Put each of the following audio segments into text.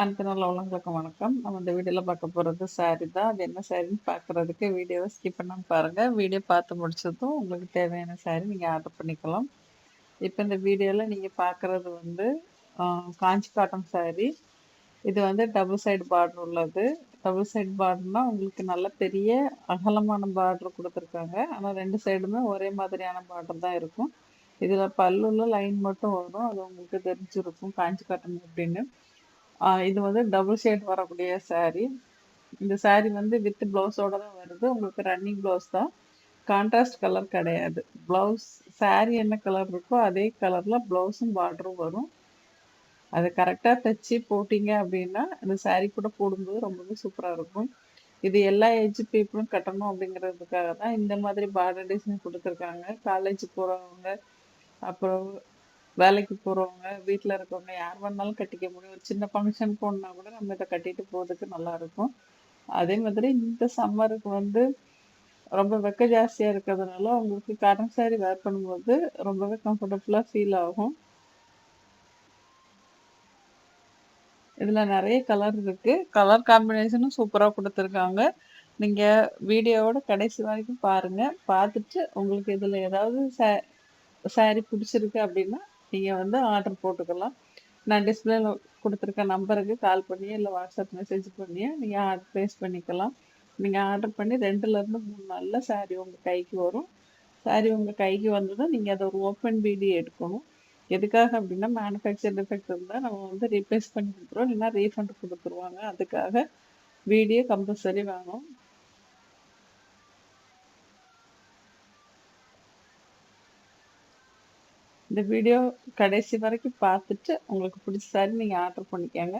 அனைத்து நல்ல வணக்கம். நம்ம இந்த வீடியோவில் பார்க்க போகிறது சாரி தான். அது என்ன சாரின்னு பார்க்குறதுக்கு வீடியோவை ஸ்கிப் பண்ணாமல் பாருங்கள் வீடியோ பார்த்து முடிச்சதும் உங்களுக்கு தேவையான சாரி நீங்கள் ஆர்டர் பண்ணிக்கலாம். இப்போ இந்த வீடியோவில் நீங்கள் பார்க்குறது வந்து காஞ்சி காட்டன் சாரி இது வந்து டபுள் சைடு பார்டர் உள்ளது. டபுள் சைடு பார்டர்னால் உங்களுக்கு நல்ல பெரிய அகலமான பார்டர் கொடுத்துருக்காங்க. ஆனால் ரெண்டு சைடுமே ஒரே மாதிரியான பார்டர் தான் இருக்கும். இதில் பல்லுள்ள லைன் மட்டும் வரும். அது உங்களுக்கு தெரிஞ்சிருக்கும். காஞ்சி காட்டன் அப்படின்னு இது வந்து டபுள் ஷேட் வரக்கூடிய சாரீ இந்த சாரீ வந்து வித் ப்ளவுஸோட தான் வருது. உங்களுக்கு ரன்னிங் ப்ளவுஸ் தான். கான்ட்ராஸ்ட் கலர் கிடையாது. ப்ளவுஸ் சாரீ என்ன கலர் இருக்கோ அதே கலரில் ப்ளவுஸும் பார்டரும் வரும். அது கரெக்டாக தைச்சி போட்டிங்க அப்படின்னா அந்த சாரீ கூட போடும்போது ரொம்பவே சூப்பராக இருக்கும். இது எல்லா ஏஜ் பீப்புளும் கட்டணும் அப்படிங்கிறதுக்காக தான் இந்த மாதிரி பார்டர் டிசைன் கொடுத்துருக்காங்க. காலேஜ் போகிறவங்க அப்புறம் வேலைக்கு போகிறவங்க வீட்டில் இருக்கவங்க யார் வேணாலும் கட்டிக்க முடியும். ஒரு சின்ன ஃபங்க்ஷன் போனா கூட நம்ம இதை கட்டிட்டு போகிறதுக்கு நல்லாயிருக்கும் அதே மாதிரி இந்த சம்மருக்கு வந்து ரொம்ப வெக்க ஜாஸ்தியாக இருக்கிறதுனால அவங்களுக்கு கரண்ட் சாரி வேர் பண்ணும்போது ரொம்பவே கம்ஃபர்டபுளாக ஃபீல் ஆகும். இதில் நிறைய கலர் இருக்குது கலர் காம்பினேஷனும் சூப்பராக கொடுத்துருக்காங்க. நீங்கள் வீடியோவோட கடைசி வரைக்கும் பாருங்கள் பார்த்துட்டு உங்களுக்கு இதில் ஏதாவது சே சாரி பிடிச்சிருக்கு அப்படின்னா நீங்கள் வந்து ஆர்டர் போட்டுக்கலாம். நான் டிஸ்பிளேல கொடுத்துருக்க நம்பருக்கு கால் பண்ணியே இல்லை வாட்ஸ்அப் மெசேஜ் பண்ணியே நீங்கள் ஆர்டர் ப்ளேஸ் பண்ணிக்கலாம். நீங்கள் ஆர்டர் பண்ணி ரெண்டுலேருந்து மூணு நாளில் சாரீ உங்கள் கைக்கு வரும். சாரீ உங்கள் கைக்கு வந்ததும் நீங்கள் அதை ஒரு ஓப்பன் வீடியோ எடுக்கணும். எதுக்காக அப்படின்னா மேனுஃபேக்சர் டிஃபெக்ட் இருந்தால் நம்ம வந்து ரீப்ளேஸ் பண்ணி கொடுத்துருவோம். இல்லைன்னா ரீஃபண்ட் கொடுத்துருவாங்க. அதுக்காக வீடியோ கம்பல்சரி வேணும் இந்த வீடியோ கடைசி வரைக்கும் பார்த்துட்டு உங்களுக்கு பிடிச்ச சாரி நீங்கள் ஆர்டர் பண்ணிக்கோங்க.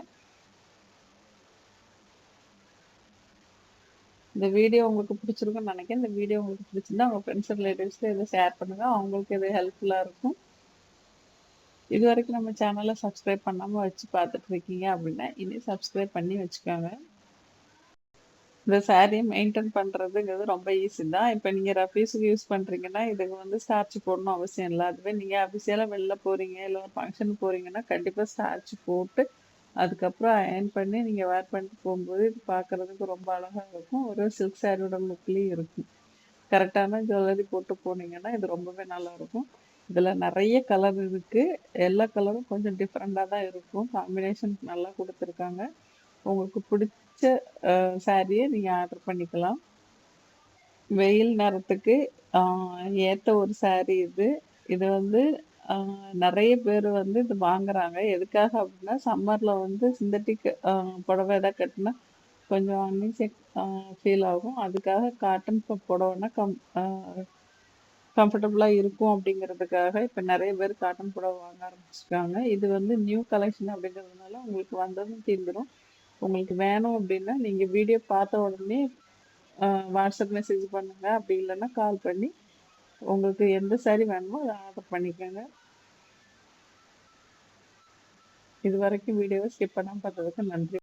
இந்த வீடியோ உங்களுக்கு பிடிச்சிருக்குன்னு நினைக்கிறேன். இந்த வீடியோ உங்களுக்கு பிடிச்சிருந்தா உங்கள் ஃப்ரெண்ட்ஸ் ரிலேட்டிவ்ஸில் இதை ஷேர் பண்ணுங்கள் அவங்களுக்கு இது ஹெல்ப்ஃபுல்லாக இருக்கும். இது வரைக்கும் நம்ம சேனலை சப்ஸ்கிரைப் பண்ணாமல் வச்சு பார்த்துட்டு இருக்கீங்க அப்படின்னா இனி சப்ஸ்கிரைப் பண்ணி வச்சுக்கோங்க. இந்த சாரியை மெயின்டைன் பண்ணுறதுங்கிறது ரொம்ப ஈஸி தான். இப்போ நீங்கள் ரஃபீஸுக்கு யூஸ் பண்ணுறீங்கன்னா இதுக்கு வந்து ஸ்டார்ச் போடணும் அவசியம் இல்லை. அதுவே நீங்கள் ஆஃபீஸியலாக வெளில போகிறீங்க இல்லை ஃபங்க்ஷன் போகிறீங்கன்னா கண்டிப்பாக ஸ்டார்ச் போட்டு அதுக்கப்புறம் அயன் பண்ணி நீங்கள் வேர் பண்ணிட்டு போகும்போது இது பார்க்குறதுக்கு ரொம்ப அழகாக இருக்கும். ஒரு சில்க் சாரியோட லுக்லேயும் இருக்கும். கரெக்டான ஜுவல்லரி போட்டு போனீங்கன்னா இது ரொம்பவே நல்லாயிருக்கும் இதில் நிறைய கலர் இருக்குது எல்லா கலரும் கொஞ்சம் டிஃப்ரெண்ட்டாக தான் இருக்கும். காம்பினேஷன் நல்லா கொடுத்துருக்காங்க. உங்களுக்கு பிடிச்ச சாரியை நீங்கள் ஆர்டர் பண்ணிக்கலாம். வெயில் நேரத்துக்கு ஏற்ற ஒரு சாரி இது. இது வந்து நிறைய பேர் வந்து இது வாங்குறாங்க. எதுக்காக அப்படின்னா சம்மரில் வந்து சிந்தட்டிக் புடவை எதாவது கட்டினா கொஞ்சம் அன்னிசெக் ஃபீல் ஆகும். அதுக்காக காட்டன் புடவைனா கம் கம்ஃபர்டபுளாக இருக்கும் அப்படிங்கிறதுக்காக இப்போ நிறைய பேர் காட்டன் புடவை வாங்க ஆரம்பிச்சிருக்காங்க. இது வந்து நியூ கலெக்ஷன் அப்படிங்கிறதுனால உங்களுக்கு வந்ததும் தீர்ந்துடும் உங்களுக்கு வேணும் அப்படின்னா நீங்கள் வீடியோ பார்த்த உடனே வாட்ஸ்அப் மெசேஜ் பண்ணுங்கள் அப்படி இல்லைன்னா கால் பண்ணி உங்களுக்கு எந்த சாரி வேணுமோ அதை ஆர்டர் பண்ணிக்கோங்க. இது வரைக்கும் வீடியோவை ஸ்கிப் பண்ணாமல் பார்த்ததுக்கு நன்றி.